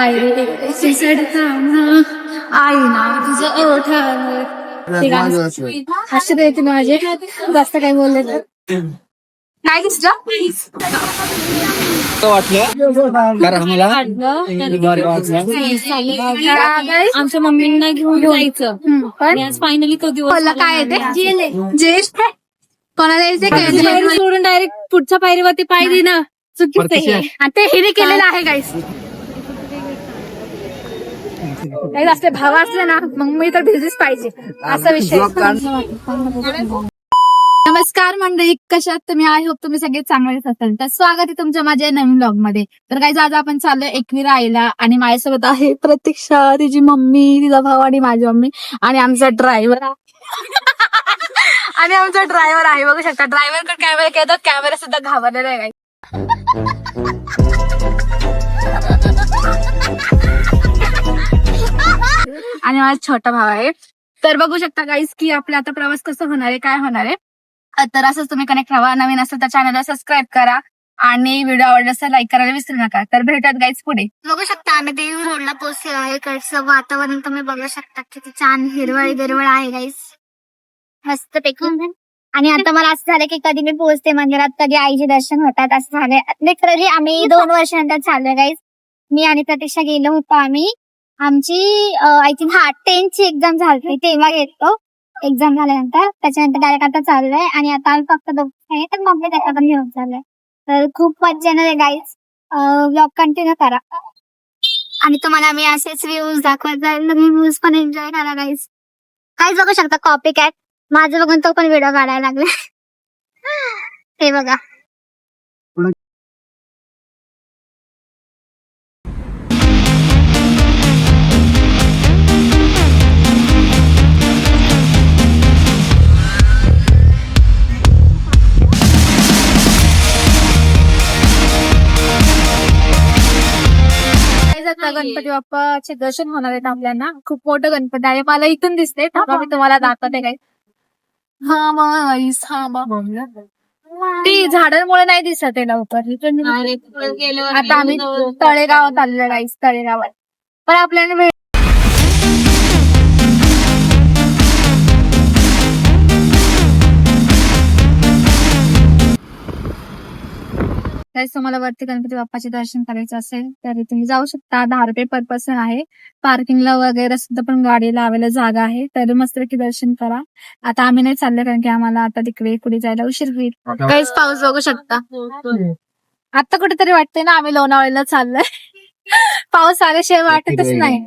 पायरी आई ना तुझं ओठावर. येते माझे जास्त काही बोलले तर. काय दिसलं? आमच्या मम्मींना घेऊन जायचं. पण आणि आज फायनली तो दिवस काय येते ज्येष्ठ? कोणाला यायचे सोडून डायरेक्ट पुढच्या पायरीवरती पायरी ना चुकीचं आहे. हे. आणि ते हिने केलेलं आहे गाईस काही असले भाव असले ना मग मी तर भिजीच पाहिजे. असा विषय. नमस्कार मंडळी कशात तुम्ही? आय होप तुम्ही सगळे चांगलेच असाल. तर स्वागत आहे तुमच्या माझ्या नवीन ब्लॉगमध्ये तर काही आज आपण चाललोय एकवीरा आईला आणि माझ्यासोबत आहे प्रतीक्षा. तिची मम्मी तिचा भाऊ आणि माझी मम्मी. आणि आमचा ड्रायव्हर आणि आमचा ड्रायव्हर आहे. बघू शकता ड्रायव्हर कॅमेरा केला कॅमेरा सुद्धा घाबरलेला आहे आणि माझा छोटा भाव आहे. तर बघू शकता गाईस की आपला आता प्रवास कसं होणार आहे काय होणार आहे. तर असंच तुम्ही कनेक्ट राहा. नवीन असेल तर चॅनलला सबस्क्राईब करा आणि व्हिडिओ आवडला तर लाईक करायला विसरू नका. तर भेटत गाईस पुढे. बघू शकता आम्ही देवी रोडला पोहोचलेलो आहे. इकडचं वातावरण तुम्ही बघू शकता. किती छान हिरवळ हिरवळ आहे गाईस मस्त पैकी. आणि आता मला असं झालं की कधी मी पोहोचते मंदिरात कधी आईचे दर्शन होतात असं झालंय. लिटरली आम्ही दोन वर्षानंतर चाललोय गाईस मी आणि प्रतीक्षा गेलो होतो आम्ही. आमची आय थिंक हा टेनची एक्झाम झाली तेव्हा घेतो एक्झाम झाल्यानंतर त्याच्यानंतर डायरेक्ट आता चाललोय आणि आता आम्ही फक्त दोघे तर मम्मी त्याचा पण घेऊन चाललंय तर खूप मजा येणार आहे गाईज ब्लॉग कंटिन्यू करा. आणि तुम्हाला मी असेच व्ह्यूज दाखवत जाईल तुम्ही व्ह्यूज पण एन्जॉय करा गाईज काहीच बघू शकता कॉपी कॅट माझं बघून तो पण व्हिडिओ काढायला लागला. ते बघा. गणपती बाप्पाचे दर्शन होणार आहेत आपल्याला खूप मोठं गणपती आहे. मला इथून दिसते थांबा मी तुम्हाला दाखवते काय. हा माईस हा मा ती झाडांमुळे नाही दिसत आहे लवकर इथून आता आम्ही तळेगावात आलेलो गाईस तळेगावात. पण आपल्याला त्याच तुम्हाला वरती गणपती बाप्पाचे दर्शन करायचं असेल तर तुम्ही जाऊ शकता. दहा रुपये पर पर्सन आहे. पार्किंगला वगैरे सुद्धा पण गाडी लावायला जागा आहे. तर मस्तपैकी दर्शन करा. आता आम्ही नाही चाललो कारण की आम्हाला आता तिकडे पुढे जायला उशीर होईल. काहीच पाऊस बघू शकता. आता कुठेतरी वाटतंय ना आम्ही लोणावळ्याला चाललोय. पाऊस आल्याशिवाय वाटतच नाही.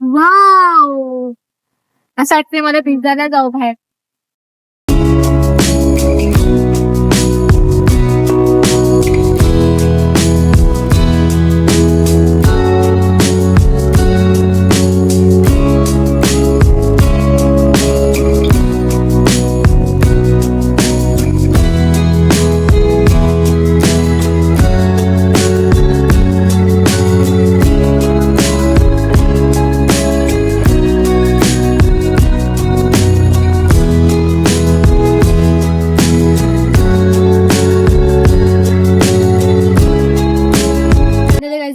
वाव असं वाटते मला पिझ्झाला जाऊ बाहेर.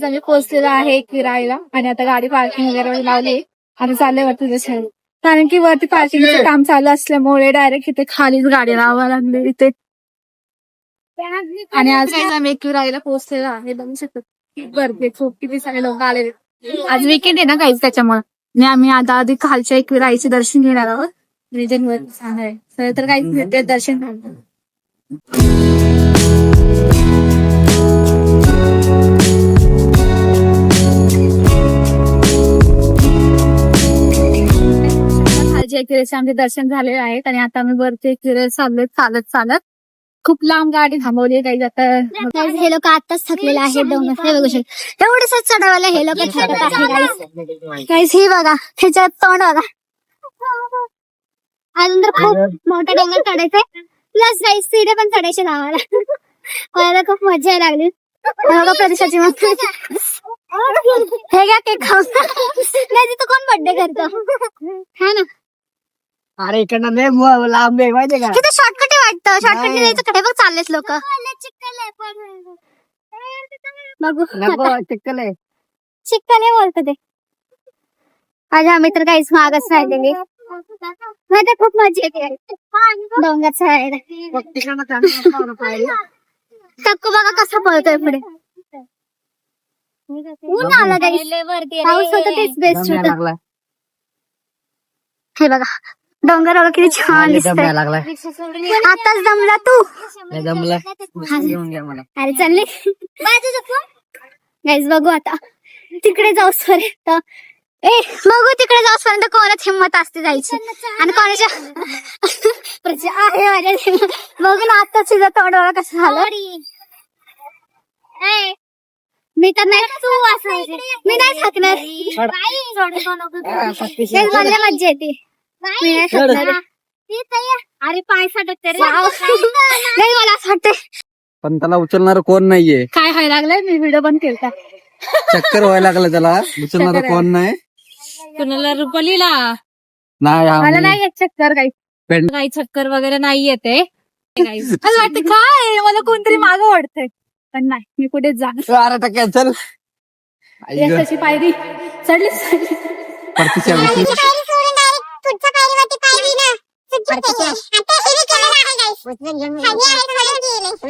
आम्ही पोहोचलेलो आहे किरायला आणि आता गाडी पार्किंग वगैरे लावली. आता चाललंय वरती जसं कारण की वरती पार्किंगचं काम चालू असल्यामुळे डायरेक्ट इथे खालीच गाडी लावावं लागली इथे. आणि आज आम्ही किरायला पोहोचलेलो आहे बघू शकतो. गर्दी खूप किती सारे लोक आले आज विकेंड आहे ना काहीच त्याच्यामुळे. आणि आम्ही आता आधी खालच्या एक विराईचे दर्शन घेणार आहोत. रिजन वर आहे तर काही दर्शन घालतो खालच्या किरेचे आमचे दर्शन झालेले आहेत आणि आता आम्ही वरती किरे चाललोय चालत चालत. खूप लांब गाडी थांबवली काही आता Guys, हे लोक आताच थकलेले आहेत दोन हे बघू शकता. एवढेच चढवायला हे लोक थकत आहे. गाईस हे बघा त्याच्यात तोंड बघा. अजून तर खूप मोठा डोंगर चढायचंय. प्लस गाईस तिथे पण चढायचे नावाला मला खूप मजा यायला लागली. हे बघा प्रदेशाची मग हे घ्या केक खाऊ नाही तिथं कोण बर्थडे करतो? हा ना. अरे इकडनं लय मो- लांब आहे माहितीये का? तिथे शॉर्टकट वाटतं? शॉर्टकट नाही. कडे बघ चाललेत लोक. बघू नको. चिक्कल आहे. चिक्कले बोलत ते. आज आम्ही तर काहीच मागच राहिलेली नाही तर खूप मजा येते. डोंगर चढायला मग तिकडनं चांगलं पावलं पाहिजे. टक्कू बघा कसा पळतोय पुढे. ऊन आलं काही पाऊस होता तेच बेस्ट दम यायला होत. लागला हे बघा डोंगर बघा किती छान दिसतंय. आताच दमला तू. नाही जमलं अरे चालले गाईज बघू आता. तिकडे जाऊसपर्यंत ए बघू तिकडे जाऊसपर्यंत कोणाच हिंमत असते जायची. आणि कोणाच्या प्रजा आहे माझ्या. बघू ना आता तुझं तोंड बघा कसं झालं. मी तर नाही तू असं मी नाही थकणार. हा, पस्तीस नाही अरे पाय सटकते रे. नाही मला असं वाटतंय पण त्याला उचलणार कोण नाहीये. काय व्हायला लागलंय? मी व्हिडिओ पण केलता. चक्कर व्हायला लागलं त्याला. उचलणार कोण नाही. कुणाला रुपालीला नाही मला नाही येत चक्कर काही. काही चक्कर वगैरे नाही येते मला वाटतं काय? मला कोणतरी मागं वाटतंय पण नाही मी कुठेच जाणार? अरे तर कॅन्सल यशाची पायरी. चढली परतीच्या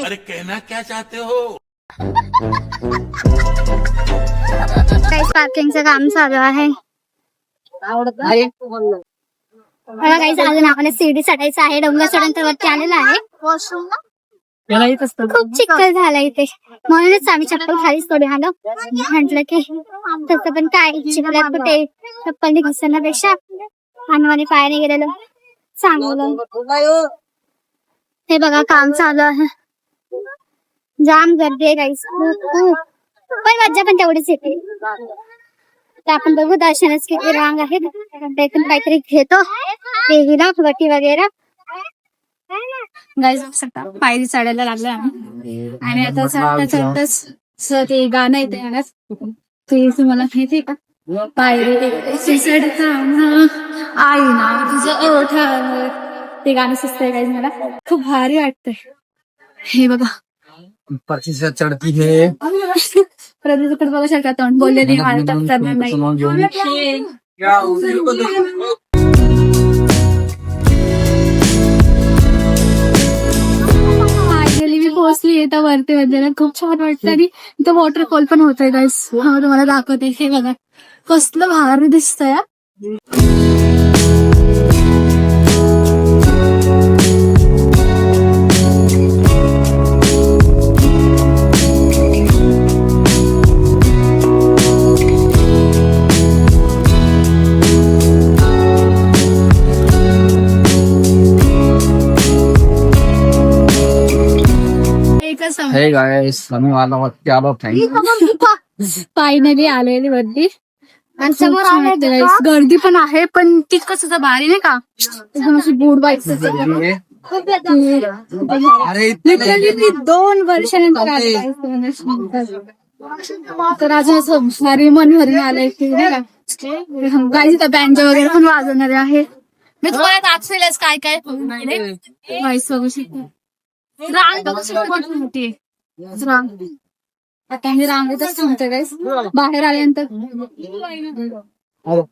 अरे कहना क्या चाहते हो? काही पार्किंगचं काम चालू आहे. अरे, मला काही अजून आम्हाला सीडी चढायचं आहे. डोंगर चढंतर वरती आलेला आहे. याला येत असतं. खूप चिखल झाला इथे. म्हणूनच आम्ही चप्पल खालीच थोडी आलो म्हंटल की तसं पण काय? चिखल्यात कुठे? चप्पलनी घसरण्यापेक्षा आणि पायाने गेलेलो. चांगलं हे बघा काम चालू आहे. जाम गर्दी आहे गाईस पण मज्जा पण तेवढीच येते. तर आपण बघू दर्शनच किती रांग आहे. त्यातून काहीतरी घेतो. देवीला वटी वगैरे. शकता पायरी चढायला लागले आम्ही. आणि आता चढता चढताच ते गाणं येते ते तुम्हाला माहिती का? पायरी चढताना आई ना तुझं ओठावर ते गाणं सुचतंय गाईज मला खूप भारी वाटतंय. हे बघा. परतीच्या चढती हे. बघू शकता तोंड. बोलले नाही मला फायनली मी पोहोचली आहे त्या वरती वगैरे खूप छान वाटतं आणि इथं वॉटरफॉल पण होतोय गाईस हा तुम्हाला दाखवते. हे बघा. कसलं भारी दिसतंय हा. हे गायस आम्ही आलो वरती आलो फायनली आलेली वरती आणि समोर. गर्दी पण आहे पण तितकंच असं भारी नाही का? बूट बाईक अरे लिटरली मी दोन वर्षानंतर. तर अजून असं भारी मन भरून आलंय की? गाईज बँड वगैरे पण वाजवणारे आहे मी तुम्हाला दाखवेलच काय काय. गाईस बघू शकता रांग बघू शकता किती मोठी आहे. रांग. आता मी रांगेतच थांबते गाईस बाहेर आल्यानंतर.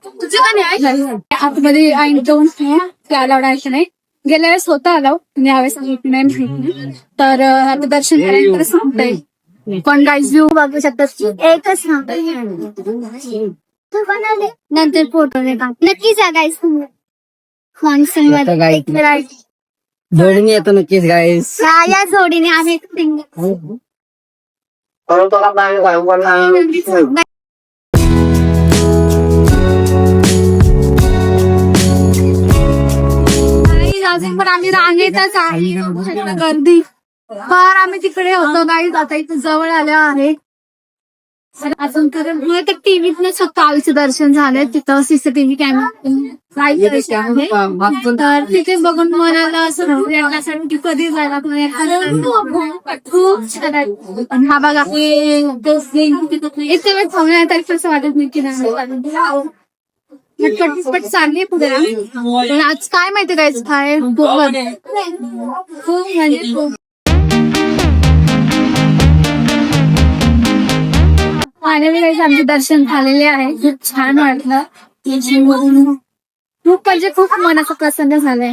तुझं का नाही आहे? आतमध्ये आई दोन ते अलाउड आहे की नाही. गेल्या वेळेस होता अलाउड यावेळेस माहिती नाही माहिती तर आता दर्शन करायला सांगतंय पण गाईज व्ह्यू बघू शकतात एकच सांगतो. नंतर फोटो नक्कीच गाईस मान्सून आता मध्ये guys. जोडीने येतो नक्कीच गाईस या- जोडीने आम्ही अजून पण आम्ही रांगेतच आहे. गर्दी. फार आम्ही तिकडे होतो गाईज आता इथे जवळ आल्या आहे अजून तर मला तर फक्त आईचं दर्शन झालंय तिथं सीसीटीव्ही कॅमेरा तर तिथे बघून मनाला असं येण्यासाठी की कधी जायला तुम्ही खूप छान आहे. आणि हा बघा इथे वेळ कसं वाटत नाही की नाही पटपट पट चालली पुढे. आज काय माहिती काय काय खूप म्हणजे फायनली काही आमचे दर्शन झालेले आहे. खूप छान वाटलं. खूप म्हणजे खूप मन असं प्रसन्न झालंय.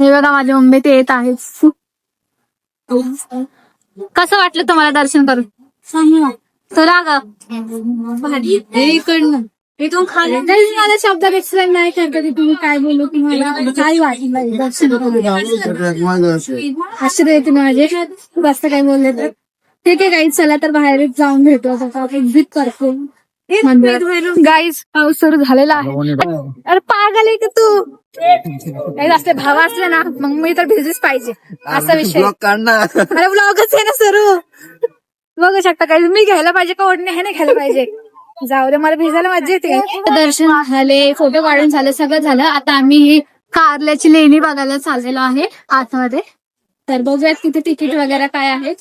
हे बघा माझी मम्मी ते येत आहेत. कसं वाटलं तुम्हाला दर्शन करून? तुला ग इकडनं. इथून खाली. नाही, मला नाही करता की तुम्ही काय बोलू की मला काय वाटलं दर्शन करून आश्चर्य येते माझे जास्त काही बोलले तर. ठीक आहे काही चला तर बाहेर जाऊन भेटू. एक्झिट करतो गाईज पाऊस सुरू झालेला आहे. अरे पागल आहे का तू? काही असले भाव असले ना मग मी तर भिजलीच पाहिजे. असा विषय. अरे ब्लॉगच आहे ना सरू. बघू शकता काही मी घ्यायला पाहिजे का ओढणे? हे नाही घ्यायला पाहिजे. जाऊ दे मला भिजायला मजा येते. दर्शन झाले फोटो काढून झाले सगळं झालं. आता आम्ही कारल्याची लेणी बघायला चाललेलो आहे आतमध्ये. तर बघूयात किती तिकीट वगैरे काय आहेत.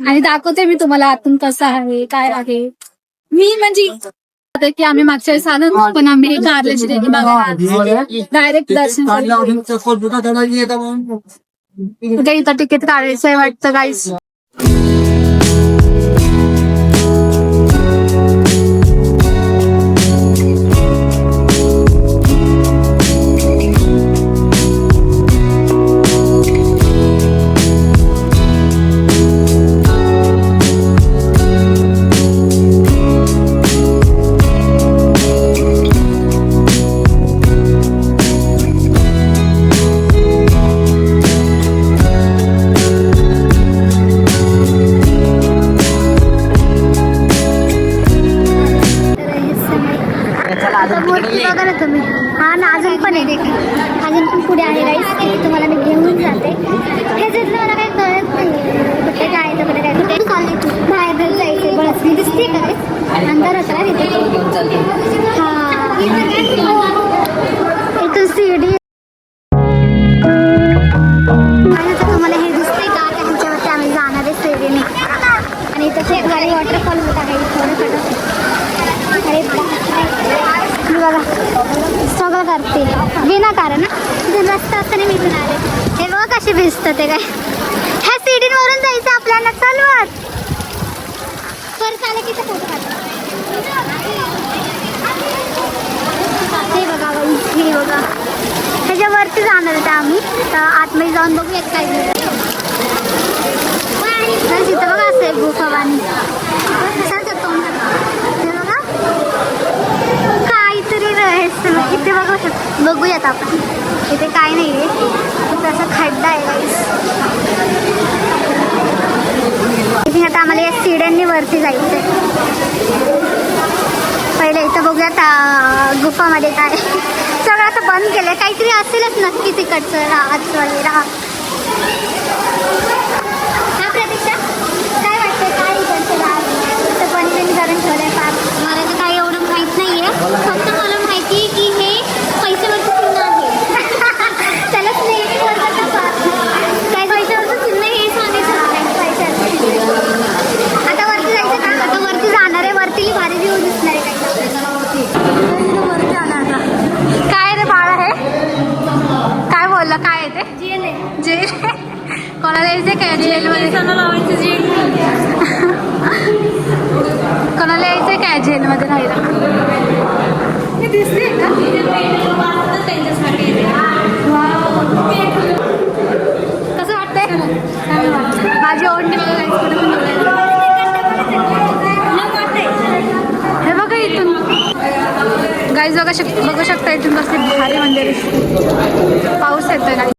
आणि दाखवते मी तुम्हाला आतून कसं आहे काय आहे. मी म्हणजे आता की आम्ही मागच्या वेळेस आलो ना, पण आम्ही कारल्याची बघायला डायरेक्ट दर्शन इथं तिकीट काढायचंय वाटतं गाईस परत आलं की फोटो हे बघा हे बघा. त्याच्यावरती जाणार होते आम्ही. तर आतमध्ये जाऊन बघूयात काय तर तिथं बघा असं आहे गुफावानी कसं तोंड हे बघा. काहीतरी रहस्य इथे बघू शक बघूयात आपण. इथे काय नाही आहे इथे असा खड्डा आहे guys. आता आम्हाला या सिड्यांनी वरती जायचंय. पहिले इथं बघूयात गुफामध्ये काय. सगळं असं बंद केलंय. काहीतरी असेलच नक्की तिकडचं राहत वगैरे राहा प्रतीक्षा काय वाटतं काय इकडचं राहत इथं बंद करून ठेवलंय फार मला तर काही एवढं माहीत नाहीये फक्त मला माहिती आहे की हे पैशावरचं चिन्ह आहे त्याला स्नेक काय पैशावरचं चिन्ह हे सांगायचं मला पैशाचं चिन्ह. आता वरती जायचं का आता वरती जाणार आहे वरती भारी व्ह्यू दिसणार आहे काही वरती जाणार आता. काय रे बाळा हे काय बोलला काय आहे ते जेल आहे जेल कोणाला यायचं काय जेलमध्ये कोणाला यायचंय काय जेलमध्ये राहायला हे दिसते कसं वाटतंय. माझी ओढणी. हे बघा इथून गाईज बघा शक बघू शकता इथून कसली भारी मंदिर आहे. पाऊस येतोय गाईज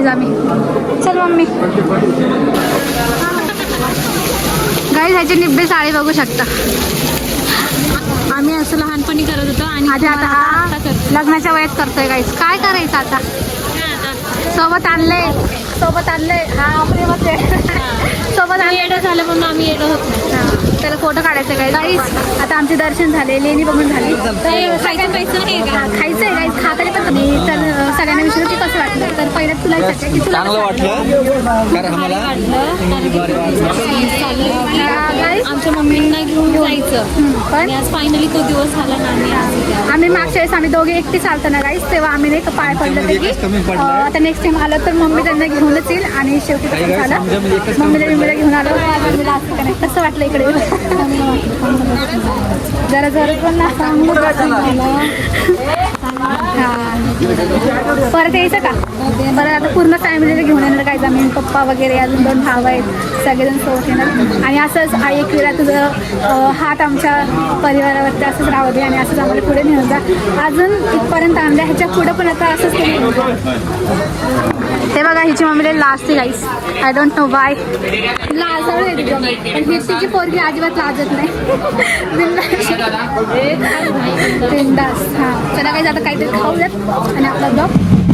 गाईज आम्ही. चल मम्मी गाईज ह्याची निब्बे साडी बघू शकता. आम्ही असं लहानपणी करत होतो आणि आधी आता हा. लग्नाच्या वयात करतोय गाईज काय करायचं आता? सोबत आणले सोबत आणले हा प्रेमच आहे. सोबत आम्ही आणले झालं म्हणून आम्ही येडं होत त्याला फोटो काढायचे काय आता आमचे दर्शन झाले लेणी बघून झाली. खायचं पैसे नाही हा, खायचं आहे guys, खाता पण तुम्ही तर सगळ्यांना विचारू की कसं वाटलं. तर पहिलं तुला विचारते की तुला चांगलं वाटलं. कारण आम्हाला आमच्या मम्मींना घेऊन जायचं. पण? आणि आज फायनली तो दिवस झाला ना आम्ही आज इथे आम्ही मागच्या वेळेस आम्ही दोघे एकटे चालतो ना गाईस तेव्हा आम्ही नाही का पाय पडलं त्यामध्ये की कमी. अं, आता नेक्स्ट टाइम आलं तर मम्मी त्यांना घेऊनच येईल आणि शेवटी guys, झालं. कमी मम्मीला मम्मीला घेऊन आलो मम्मीला असं का नाही कसं वाटलं इकडे? जरा जरा पण ना. परत यायचं का? परत आता पूर्ण फॅमिलीला घेऊन येणार काय जमीन पप्पा वगैरे अजून दोन भाव आहेत. सगळेजण सोबत येणार. आणि असंच आई एक वेळा तुझं हात आमच्या परिवारावरती असंच राहू दे आणि असंच आम्हाला पुढे नेऊन जा. अजून इथपर्यंत आणलं ह्याच्या पुढं पण आता असंच हे बघा हिची मम्मीला लाजते गाईस आय डोंट नो बाय लाजळ पण ही तिची पोरगी अजिबात लाजत नाही. बिंदास. बिंदास. हां. चला काही आता काहीतरी खाऊयात. आणि आपला ब्लॉग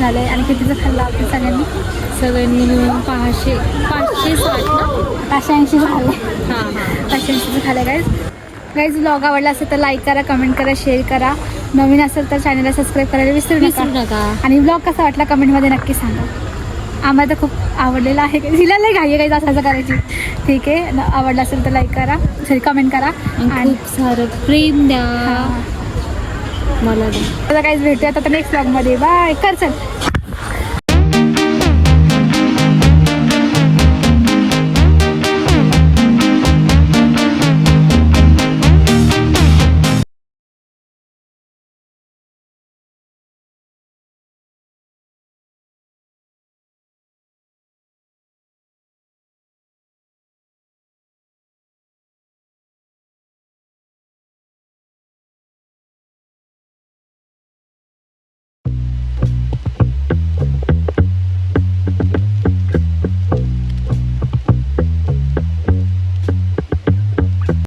झाले झाले आणि कितीचं खाल्लं आपण सगळ्यांनी? सगळ्यांनी मिळून पाचशे पाचशे साठ ना? पाचशे ऐंशी झाले. हां हां. पाचशे ऐंशीचं खाल्लं गाईज गाईज ब्लॉग आवडला असेल तर लाईक करा कमेंट करा शेअर करा. नवीन असेल तर चॅनलला सबस्क्राईब करायला विसरू नका. नका. आणि ब्लॉग कसा वाटला कमेंटमध्ये नक्की सांगा. आम्हाला तर खूप आवडलेला आहे हिला लई घाई आहे काही असं करायची. ठीक आहे. आवडला असेल तर लाईक करा. सॉरी कमेंट करा. आणि खूप सारं प्रेम द्या. मला आता काहीच भेटते आता नेक्स्ट ब्लॉगमध्ये बाय कर चल.